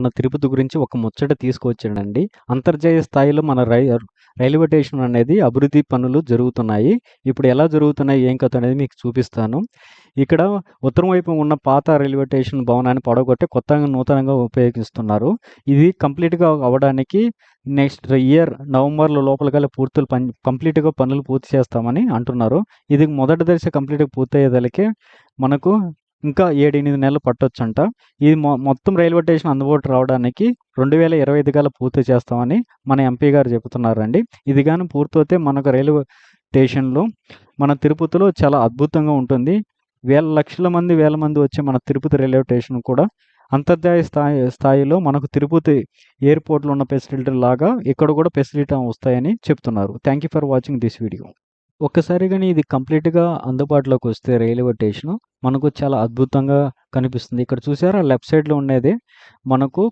మన తిరుపతి గురించి ఒక ముచ్చట తీసుకొచ్చాడండి. అంతర్జాతీయ స్థాయిలో మన రై రైల్వే స్టేషన్ అనేది అభివృద్ధి పనులు జరుగుతున్నాయి. ఇప్పుడు ఎలా జరుగుతున్నాయి ఏం కథ అనేది మీకు చూపిస్తాను. ఇక్కడ ఉత్తరం వైపు ఉన్న పాత రైల్వే స్టేషన్ భవనాన్ని పడగొట్టి కొత్తగా నూతనంగా ఉపయోగిస్తున్నారు. ఇది కంప్లీట్గా అవ్వడానికి నెక్స్ట్ ఇయర్ నవంబర్లో లోపలికల్లా పూర్తులు పని కంప్లీట్గా పనులు పూర్తి చేస్తామని అంటున్నారు. ఇది మొదటి దశ కంప్లీట్గా పూర్తయ్యేదలికే మనకు ఇంకా ఏడెనిమిది నెలలు పట్టొచ్చంట. ఇది మొ మొత్తం రైల్వే స్టేషన్ అందుబాటు రావడానికి రెండు వేల ఇరవై ఐదు కల్లా పూర్తి చేస్తామని మన ఎంపీ గారు చెబుతున్నారండి. ఇది కానీ పూర్తయితే మనకు రైల్వే స్టేషన్లో మన తిరుపతిలో చాలా అద్భుతంగా ఉంటుంది. వేల లక్షల మంది వేల మంది వచ్చే మన తిరుపతి రైల్వే స్టేషన్ కూడా అంతర్జాతీయ స్థాయి స్థాయిలో మనకు తిరుపతి ఎయిర్పోర్ట్లో ఉన్న ఫెసిలిటీ లాగా ఇక్కడ కూడా ఫెసిలిటీ వస్తాయని చెప్తున్నారు. Thank you for watching this video. ఒక్కసారి కానీ ఇది కంప్లీట్గా అందుబాటులోకి వస్తే రైల్వే స్టేషన్ మనకు చాలా అద్భుతంగా కనిపిస్తుంది. ఇక్కడ చూసారా? లెఫ్ట్ సైడ్లో ఉండేది మనకు